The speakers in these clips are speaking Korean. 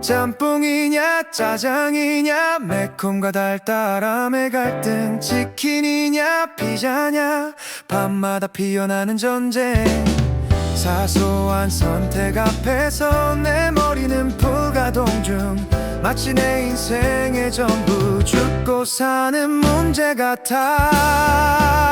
짬뽕이냐 짜장이냐 매콤과 달달함의 갈등. 치킨이냐 피자냐 밤마다 피어나는 전쟁. 사소한 선택 앞에서 내 머리는 불가동 중. 마치 내 인생의 전부 죽고 사는 문제 같아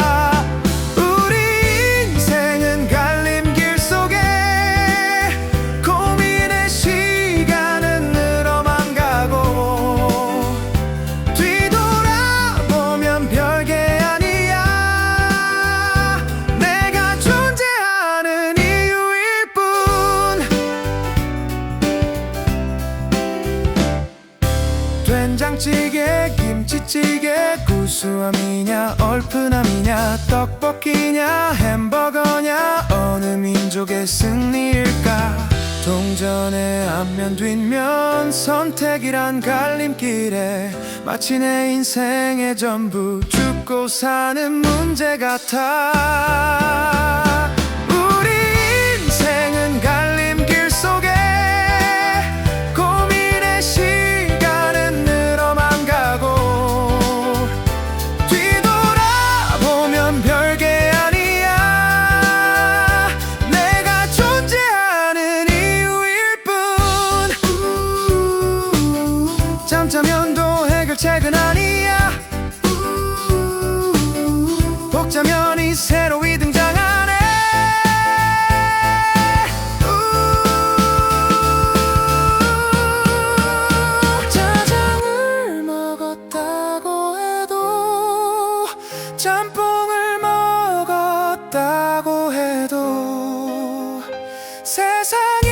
된장찌개 김치찌개 구수함이냐 얼큰함이냐 떡볶이냐 햄버거냐 어느 민족의 승리일까? 동전의 앞면 뒷면 선택이란 갈림길에 마치 내 인생의 전부 죽고 사는 문제 같아 책은 아니야. 복자면이 새로이 등장하네. 짜장을 먹었다고 해도 짬뽕을 먹었다고 해도 세상이